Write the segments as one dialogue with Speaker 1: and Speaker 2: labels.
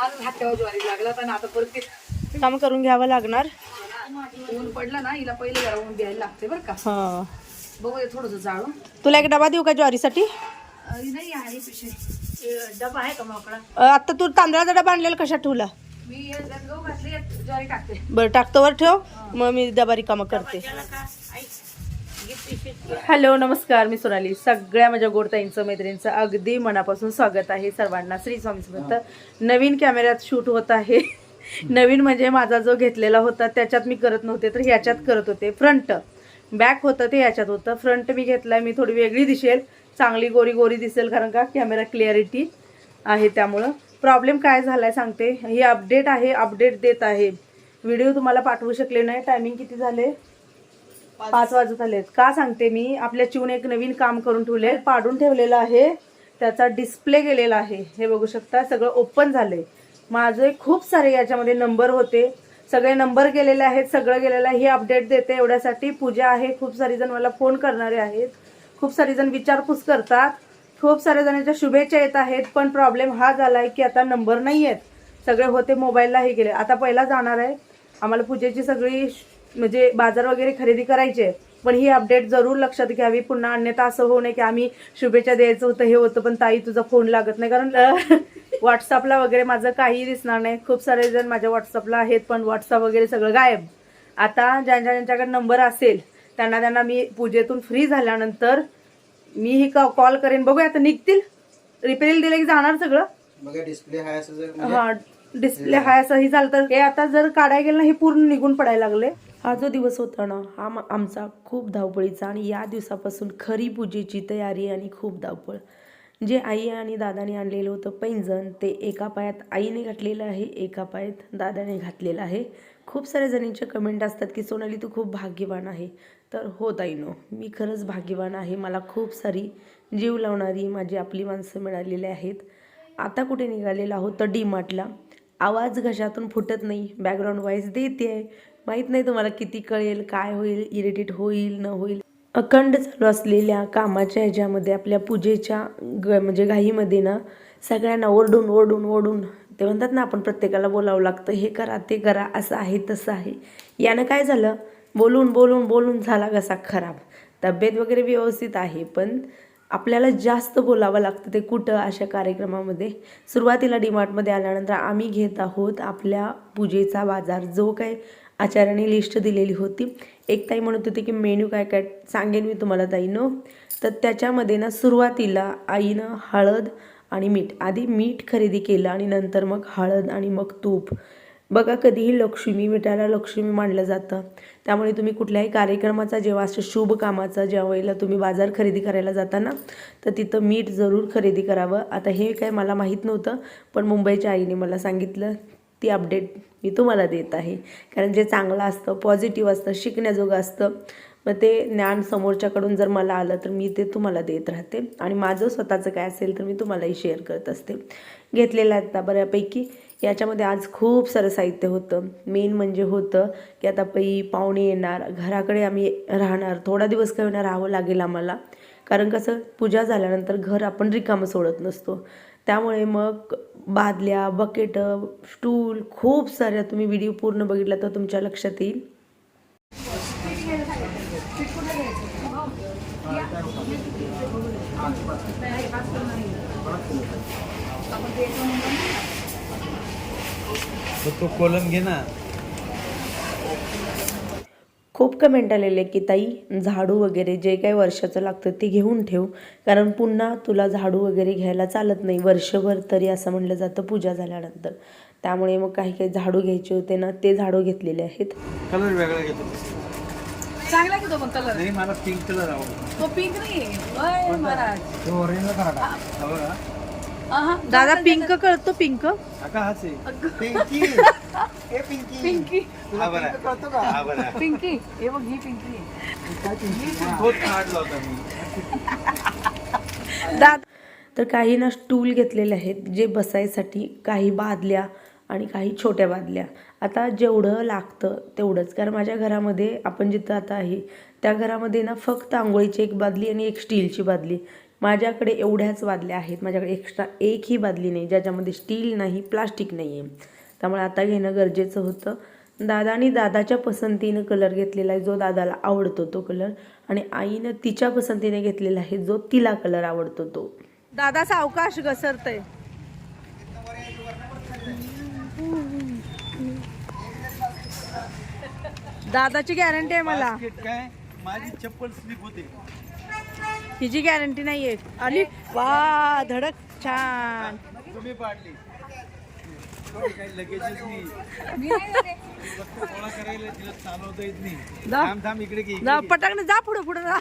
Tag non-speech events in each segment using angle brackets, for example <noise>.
Speaker 1: माझं हात तेव्हा ज्वारी लागला पण आता परत ते
Speaker 2: काम करून घ्यावं लागणार.
Speaker 1: ऊन पडलं ना हिला पहिले जरा ऊन द्यायला लागते बरं का.
Speaker 2: हा.
Speaker 1: बघू थोडंसं जाळून.
Speaker 2: तुला एक डबा देऊ का ज्वारीसाठी?
Speaker 1: नाही आहे पिशवी. डबा आहे का मोकळा?
Speaker 2: आता तू तांदळाचा डबा आणलेला कशात ठेवला?
Speaker 1: मी गहू घातले ज्वारी टाकते.
Speaker 2: बरं टाकतो वर ठेव. मग मी डबा रिकामा करते. हॅलो नमस्कार मी सोनाली. सगळ्या माझ्या गोडताईंचं मैत्रिणींचं अगदी मनापासून स्वागत आहे सर्वांना. श्री स्वामी समर्थ. नवीन कॅमेऱ्यात शूट होत आहे. नवीन म्हणजे माझा जो घेतलेला होता त्याच्यात मी करत नव्हते तर ह्याच्यात करत होते. फ्रंट बॅक होतं ते याच्यात होतं. फ्रंट मी घेतलाय मी थोडी वेगळी दिसेल. चांगली गोरी गोरी दिसेल कारण का कॅमेरा क्लिअरिटी आहे त्यामुळं. प्रॉब्लेम काय झालाय सांगते. ही अपडेट आहे अपडेट देत आहे. व्हिडिओ तुम्हाला पाठवू शकले नाही. टायमिंग किती झाले? पाच वाजत आलेत. का सांगते मी? आपल्या चिवून एक नवीन काम करून ठेवले पाडून ठेवलेलं आहे. त्याचा डिस्प्ले गेलेला आहे. हे बघू शकता सगळं ओपन झालंय. माझे खूप सारे याच्यामध्ये नंबर होते. सगळे नंबर गेलेले आहेत सगळं गेलेलं आहे. हे अपडेट देते एवढ्यासाठी. पूजा आहे खूप सारी जण मला फोन करणारे आहेत. खूप सारी जण विचारपूस करतात. खूप साऱ्या जणांच्या शुभेच्छा येत आहेत पण प्रॉब्लेम हा झालाय की आता नंबर नाही आहेत सगळे होते मोबाईलला हे गेले. आता पहिला जाणार आहे. आम्हाला पूजेची सगळी श- म्हणजे बाजार वगैरे खरेदी करायची पण ही अपडेट जरूर लक्षात घ्यावी. पुन्हा अन्यथा असं होऊ नये की आम्ही शुभेच्छा द्यायचं होतं हे होतं पण ताई तुझा फोन लागत नाही. कारण व्हॉट्सअपला <laughs> वगैरे माझं काही दिसणार नाही. खूप सारे जण माझ्या व्हॉट्सअपला आहेत पण व्हॉट्सअप वगैरे सगळं गायब. आता ज्यांच्या ज्यांच्याकडे नंबर असेल त्यांना त्यांना मी पूजेतून फ्री झाल्यानंतर मी ही कॉल करेन. बघूया आता निघतील. रिपेरिल दिलं की जाणार सगळं?
Speaker 3: डिस्प्ले हाय असं म्हणजे
Speaker 2: हा डिस्प्ले हाय असंही चालतं. हे आता जर काढायला गेलं ना हे पूर्ण निघून पडायला लागले. हा जो दिवस होता ना हा आमचा खूप धावपळीचा आणि या दिवसापासून खरी पूजेची तयारी आणि खूप धावपळ. जे आई आणि दादाने आणलेलं होतं पैंजण ते एका पायात आईने घातलेलं आहे एका पायात दादाने घातलेलं आहे. खूप साऱ्या जणींचे कमेंट असतात की सोनाली तू खूप भाग्यवान आहे. तर हो ताईनो मी खरंच भाग्यवान आहे. मला खूप सारी जीव लावणारी माझी आपली माणसं मिळालेली आहेत. आता कुठे निघालेला आहोत? तर डी मार्टला आवाज घशातून फुटत नाही. बॅकग्राऊंड वाईज देते आहे माहीत नाही तुम्हाला किती कळेल काय होईल इरिटेट होईल न होईल. अखंड चालू असलेल्या कामाच्या ह्याच्यामध्ये आपल्या पूजेच्या ग म्हणजे घाईमध्ये ना सगळ्यांना ओरडून ओरडून ओरडून ते म्हणतात ना आपण प्रत्येकाला बोलावं लागतं हे करा ते करा असं आहे तसं आहे. यानं काय झालं? बोलून बोलून बोलून झाला कसा खराब. तब्येत वगैरे व्यवस्थित आहे पण आपल्याला जास्त बोलावं लागतं ते कुठं अशा कार्यक्रमामध्ये? सुरुवातीला डीमार्टमध्ये आल्यानंतर आम्ही घेत आहोत आपल्या पूजेचा बाजार. जो काय आचार्याने लिस्ट दिलेली होती. एक ताई म्हणत होती की मेन्यू काय काय सांगेन मी तुम्हाला ताईनं. तर त्याच्यामध्ये ना सुरुवातीला आईनं हळद आणि मीठ. आधी मीठ खरेदी केलं आणि नंतर मग हळद आणि मग तूप. बघा कधीही लक्ष्मी मिठाला लक्ष्मी मानलं जातं. त्यामुळे तुम्ही कुठल्याही कार्यक्रमाचा जेव्हा असं शुभ कामाचा ज्यावेळेला तुम्ही बाजार खरेदी करायला जाता ना तर तिथं मीठ जरूर खरेदी करावं. आता हे काय मला माहीत नव्हतं पण मुंबईच्या आईने मला सांगितलं ती अपडेट मी तुम्हाला देत आहे. कारण जे चांगलं असतं पॉझिटिव्ह असतं शिकण्याजोगं असतं मग ते ज्ञान समोरच्याकडून जर मला आलं तर मी ते तुम्हाला देत राहते. आणि माझं स्वतःचं काय असेल तर मी तुम्हालाही शेअर करत असते. घेतलेलं आहेत आता बऱ्यापैकी. याच्यामध्ये आज खूप सारं साहित्य होतं. मेन म्हणजे होतं की आता पै पाहुणे येणार घराकडे आम्ही राहणार. थोडा दिवस काही होणार राहावं लागेल आम्हाला. कारण कसं पूजा झाल्यानंतर घर आपण रिकामं सोडत नसतो. त्यामुळे मग बादल्या बकेट स्टूल खूप साऱ्या तुम्ही व्हिडिओ पूर्ण बघितला तर तुमच्या लक्षात येईल.
Speaker 3: आपण तो कोलम घे ना.
Speaker 2: खूप कमेंट आलेले की ताई झाडू वगैरे जे काही वर्षाचं लागतं ते घेऊन ठेव. कारण पुन्हा तुला झाडू वगैरे घ्यायला चालत नाही. वर्षभर तरी असं म्हणलं जातं पूजा झाल्यानंतर. त्यामुळे मग काही काही झाडू घ्यायचे होते ना ते झाडू घेतलेले आहेत.
Speaker 3: कलर वेगळा घेतो.
Speaker 1: चांगला की तो पण कलर
Speaker 3: नाही मला पिंक कलर आवडतो.
Speaker 1: तो पिंक नाही. महाराज.
Speaker 3: तो ऑरेंज
Speaker 2: दादा पिंक कळतो पिंक.
Speaker 3: काका हाच आहे. पिंकी. <laughs> ए पिंकी.
Speaker 1: पिंकी.
Speaker 3: हा बरा. कळतो का? हा बरा.
Speaker 1: पिंकी. हे बघ ही पिंकी आहे.
Speaker 3: तोच काढला होता मी. <laughs>
Speaker 2: दादा. तर काही ना स्टूल घेतलेले आहेत जे बसायसाठी काही बादल्या आणि काही छोट्या बादल्या. आता जेवढं लागतं तेवढंच. कारण माझ्या घरामध्ये आपण जिथं आता आहे त्या घरामध्ये ना फक्त आंघोळीची एक बादली आणि एक स्टीलची बादली. माझ्याकडे एवढ्याच बादल्या आहेत. माझ्याकडे एक्स्ट्रा एकही बादली नाही ज्याच्यामध्ये स्टील नाही प्लास्टिक नाही आहे. त्यामुळे आता घेणं गरजेचं होतं. दादानी दादाच्या पसंतीनं कलर घेतलेला आहे जो दादाला आवडतो तो कलर आणि आईनं तिच्या पसंतीने घेतलेला आहे जो तिला कलर आवडतो तो. दादा सावकाश घसरतय. दादाची गॅरंटी आहे मला.
Speaker 3: काय? माझी चप्पल स्लिप होते.
Speaker 2: हिची गॅरंटी नाहीये आली? वा धडक छान.
Speaker 3: नाही. नाही
Speaker 2: जा. पटाकन जा पुढे पुढे जा.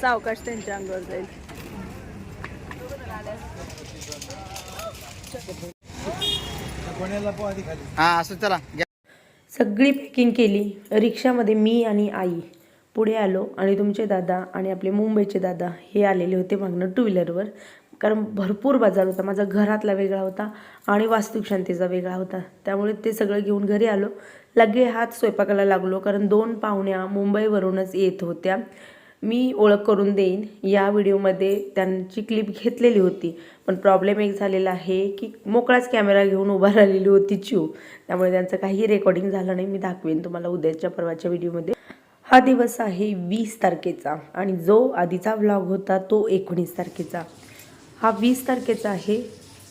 Speaker 2: सावकाश त्यांच्या अंगावर जाईल.
Speaker 3: कोणाला पो आधी खाली.
Speaker 4: हा असं चला.
Speaker 2: सगळी पॅकिंग केली. रिक्षामध्ये मी आणि आई. पुढे आलो आणि तुमचे दादा आणि आपले मुंबईचे दादा हे आलेले होते मागणं टू व्हीलरवर कारण भरपूर बाजार होता. माझा घरातला वेगळा होता आणि वास्तुशांतीचा वेगळा होता. त्यामुळे ते सगळं घेऊन घरी आलो. लगे हात स्वयंपाकाला लागलो. कारण दोन पाहुण्या मुंबईवरूनच येत होत्या. मी ओळख करून देईन. या व्हिडिओमध्ये त्यांची क्लिप घेतलेली होती. पण प्रॉब्लेम एक झालेला आहे की मोकळाच कॅमेरा घेऊन उभा राहिलेली होती चिव त्यामुळे त्यांचं काही रेकॉर्डिंग झालं नाही. मी दाखवेन तुम्हाला उद्याच्या परवाच्या व्हिडिओमध्ये. हा दिवस आहे वीस तारखेचा आणि जो आधीचा व्लॉग होता तो एकोणीस तारखेचा. हा वीस तारखेचा आहे.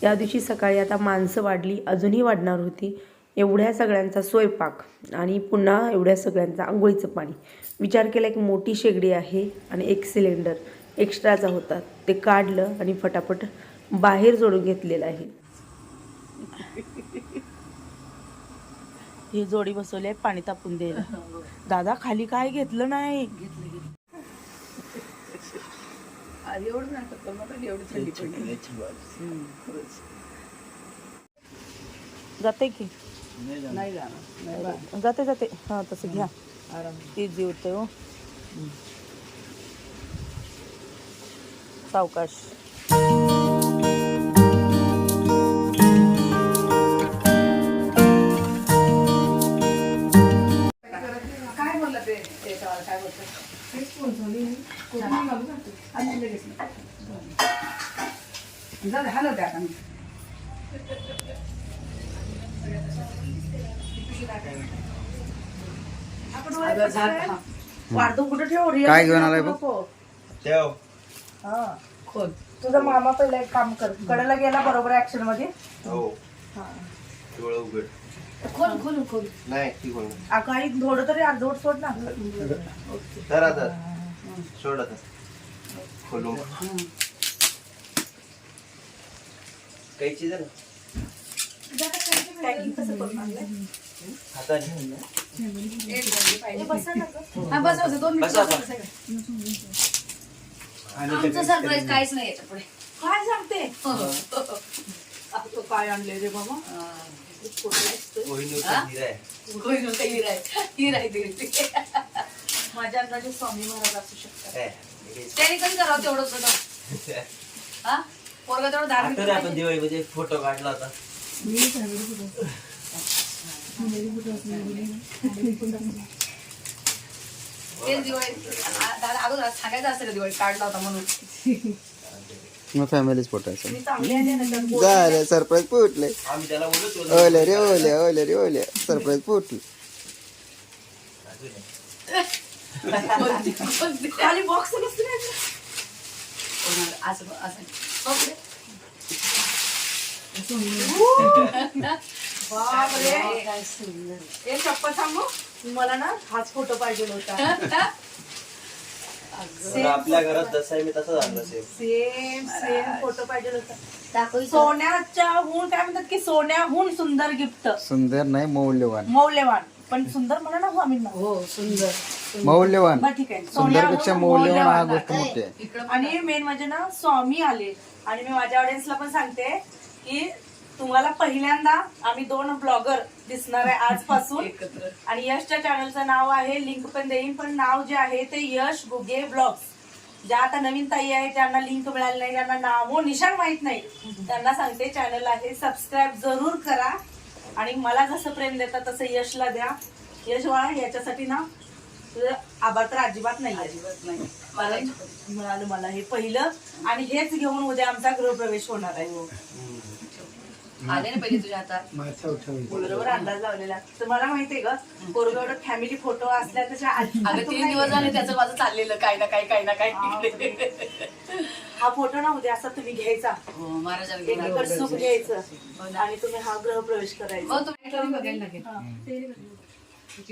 Speaker 2: या दिवशी सकाळी आता माणसं वाढली. अजूनही वाढणार होती. एवढ्या सगळ्यांचा स्वयंपाक आणि पुन्हा एवढ्या सगळ्यांचा आंघोळीचं पाणी. विचार केला एक मोठी शेगडी आहे आणि एक सिलेंडर एक्स्ट्राचा होता. ते काढलं आणि फटाफट बाहेर जोडून घेतलेलं आहे. ही जोडी बसवली आहे पाणी तापून द्यायला. दादा खाली काय घेतलं नाही? जाते की?
Speaker 1: नाही जाणार.
Speaker 2: जाते जाते. हां तसं घ्या.
Speaker 1: आराम.
Speaker 2: ती जीवते हो सावकाश. ठेव रिअल
Speaker 4: काय घेऊन आलाय बघ?
Speaker 2: नको.
Speaker 3: ठेव.
Speaker 2: हा.
Speaker 1: खोल.
Speaker 2: तुझा मामा पहिला एक काम कर कडेला गेला बरोबर ऍक्शनमध्ये.
Speaker 3: हो. डोळं उघड.
Speaker 1: खोल खोल खोल.
Speaker 3: नाही ती कोण
Speaker 2: आ, काही थोडं तरी अर्धवट सोड ना.
Speaker 3: तर आता. सोड आता. खोलून.
Speaker 1: आमचं सरप्राईज काहीच नाही याच्यापुढे.
Speaker 2: काय सांगते?
Speaker 1: तो काय आणले रे बाबा. ते.
Speaker 2: माझ्या अंदाजे स्वामी महाराज असू शकतात.
Speaker 3: हे, हे.
Speaker 1: त्याने कसं करावं तेवढं सगळं <laughs> हा? पोरगा तेवढं धार्मिक
Speaker 3: आपण. दिवाळीमध्ये फोटो काढला होता.
Speaker 1: सांगायचं असतं का दिवाळी काढला होता म्हणून
Speaker 4: मग फॅमिलीच
Speaker 2: बोल.
Speaker 4: झालं सरप्राईज फुटले
Speaker 3: आम्ही त्याला बोलतो
Speaker 4: ओले रे ओले ओले रे ओले सरप्राईज फुटले
Speaker 2: खाली बॉक्स.
Speaker 1: असं असं. काय सुंदर.
Speaker 2: चप्पल सांगू मला ना हाच फोटो पाहिजे होता
Speaker 3: आपल्या घरात जसं आहे मी तसं झालं सेम
Speaker 2: सेम सेम फोटो पाहिजे होता.
Speaker 1: दाखव
Speaker 2: सोन्याच्या हून काय म्हणतात की सोन्याहून सुंदर गिफ्ट.
Speaker 4: सुंदर नाही मौल्यवान.
Speaker 2: मौल्यवान. पण सुंदर म्हणा ना स्वामींना
Speaker 1: हो सुंदर.
Speaker 4: मौल्यवान.
Speaker 2: बरं ठीक आहे.
Speaker 4: सुंदरपेक्षा
Speaker 2: सोन्याहून
Speaker 4: मौल्यवान हा. गोष्ट मोठी आहे.
Speaker 2: आणि मेन म्हणजे ना स्वामी आले. आणि मी माझ्या ऑडियन्सला पण सांगते की तुम्हाला पहिल्यांदा आम्ही दोन ब्लॉगर दिसणार आहे आजपासून.
Speaker 1: एकत्र.
Speaker 2: आणि यशच्या चॅनलचं नाव आहे लिंक पण देईन पण नाव जे आहे ते यश गुगे ब्लॉग्स ज्या आता नवीन ताई आहे ज्यांना लिंक मिळाली नाही ज्यांना नाव निशाण माहीत नाही त्यांना सांगते चॅनल आहे सबस्क्राईब जरूर करा. आणि मला जसं प्रेम देतात तसं यशला द्या. यश बाळा याच्यासाठी ना तुझं आभार तर अजिबात नाही
Speaker 1: अजिबात नाही
Speaker 2: मला मिळालं मला हे पहिलं. आणि हेच घेऊन उद्या आमचा गृहप्रवेश होणार आहे.
Speaker 1: आले ना पहिले तुझ्या हातात?
Speaker 2: बरोबर अंदाज लावलेला. तर मला माहितीये का कोरगावला फॅमिली फोटो असल्या
Speaker 1: अगं
Speaker 2: अजिबात
Speaker 1: तीन दिवस झाले त्याचं माझं चाललेलं काही ना काही काही ना काही.
Speaker 2: हा फोटो ना उद्या असा तुम्ही घ्यायचा.
Speaker 1: हो
Speaker 2: एकीकडे सुख घ्यायचं आणि तुम्ही हा गृहप्रवेश करायचा.
Speaker 1: मग तुम्ही बघायला लागेल.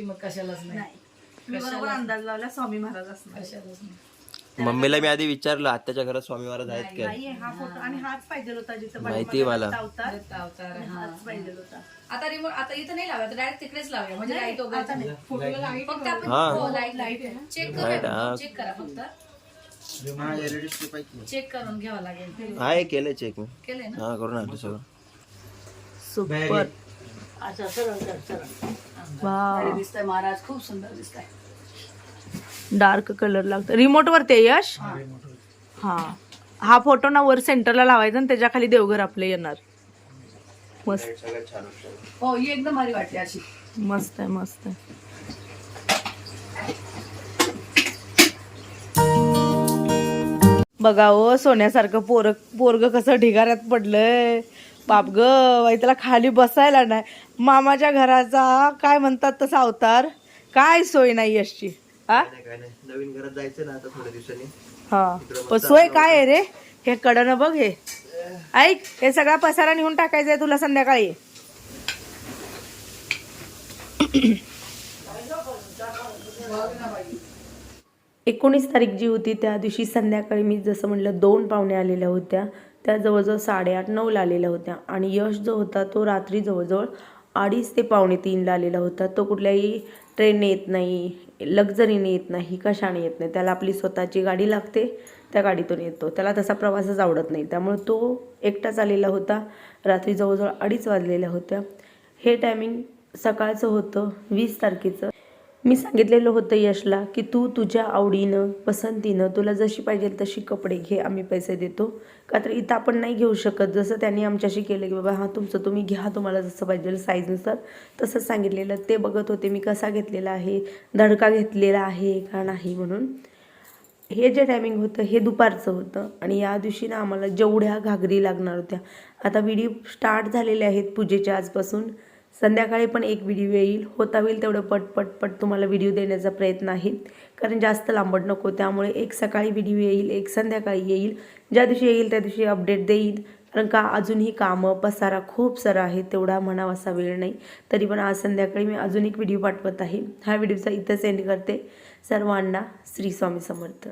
Speaker 1: मग कशालाच नाही.
Speaker 2: मी बरोबर अंदाज लावला स्वामी महाराज असणार.
Speaker 1: कशालाच नाही.
Speaker 5: मम्मीला मी आधी विचारलं आत्याच्या घरात स्वामी महाराज आहेत काय?
Speaker 2: नाहीये हा फोटो आणि हाच पाहिजे होता जिथं
Speaker 5: माहितीये मला.
Speaker 2: अवतार.
Speaker 1: अवतार हा
Speaker 2: हाच पाहिजे होता.
Speaker 1: आता रिमोट आता इथं नाही लावायचं डायरेक्ट तिकडेच लावूया म्हणजे लाइट वगैरे. फक्त आपण
Speaker 5: हा.
Speaker 1: हो, लाइट लाइट चेक
Speaker 5: हा.
Speaker 1: चेक करा फक्त. चेक करून घ्यावं लागेल.
Speaker 5: आहे केलंय चेक मी.
Speaker 1: केलंय ना?
Speaker 5: हा करून आणतो सगळं.
Speaker 2: सुपर अच्छा सरळ कर सरळ.
Speaker 1: भारी दिसतंय महाराज खूप सुंदर दिसतंय.
Speaker 2: डार्क कलर लागतो. रिमोट वरती आहे यश? हा हा. फोटो ना वर सेंटरला लावायचा आणि त्याच्याखाली देवघर आपले येणार. मस्त.
Speaker 1: हो ही एकदम भारी वाटली अशी.
Speaker 2: मस्त आहे मस्त आहे. बघा ओ सोन्यासारखं पोर पोरग कसं ढिगाऱ्यात पडलंय. बाप ग बाई त्याला खाली बसायला नाही. मामाच्या घराचा काय म्हणतात तसा अवतार? काय सोय नाही यशची. हा
Speaker 5: काय नाही नवीन घरात जायचं ना आता थोड्या दिवसांनी.
Speaker 2: हा. पण सोय काय आहे रे? हे कडनं बघ हे. ऐक हे सगळा पसारा नेऊन टाकायचा आहे तुला संध्याकाळी. एकोणीस तारीख जी होती त्या दिवशी संध्याकाळी मी जसं म्हटलं दोन पाहुणे आलेल्या होत्या. त्या जवळजवळ साडेआठ नऊला आलेल्या होत्या. आणि यश जो होता तो रात्री जवळजवळ अडीच ते पावणे तीनला आलेला होता. तो कुठल्याही ट्रेनने येत नाही लक्झरीने येत नाही कशाने येत नाही. त्याला आपली स्वतःची गाडी लागते त्या गाडीतून येतो. त्याला तसा प्रवासच आवडत नाही. त्यामुळे तो एकटाच आलेला होता. रात्री जवळजवळ अडीच वाजलेल्या होत्या. हे टायमिंग सकाळचं होतं वीस तारखेचं. मी सांगितलेलं होतं यशला की तू तुझ्या आवडीनं पसंतीनं तुला जशी पाहिजे तशी कपडे घे आम्ही पैसे देतो. का तर इथं आपण नाही घेऊ शकत. जसं त्यांनी आमच्याशी केलं की बाबा हां तुमचं तुम्ही घ्या तुम्हाला जसं पाहिजे साईजनुसार तसं सांगितलेलं. ते बघत होते मी कसा घेतलेला आहे धडका घेतलेला आहे का नाही म्हणून. हे जे टायमिंग होतं हे दुपारचं होतं. आणि या दिवशी ना आम्हाला जेवढ्या घागरी लागणार होत्या. आता व्हिडिओ स्टार्ट झालेले आहेत पूजेच्या आजपासून. संध्याकाळी पण एक व्हिडिओ येईल. होता होईल तेवढं पट पट तुम्हाला व्हिडिओ देण्याचा प्रयत्न आहे. कारण जास्त लांबट नको त्यामुळे एक सकाळी व्हिडिओ येईल एक संध्याकाळी येईल. ज्या दिवशी येईल त्या दिवशी अपडेट देईल. कारण का अजूनही कामं पसारा खूप सारा आहे तेवढा म्हणावासा वेळ नाही. तरी पण आज संध्याकाळी मी अजून एक व्हिडिओ पाठवत आहे. हा व्हिडिओचा इथंच एंड करते. सर्वांना श्री स्वामी समर्थ.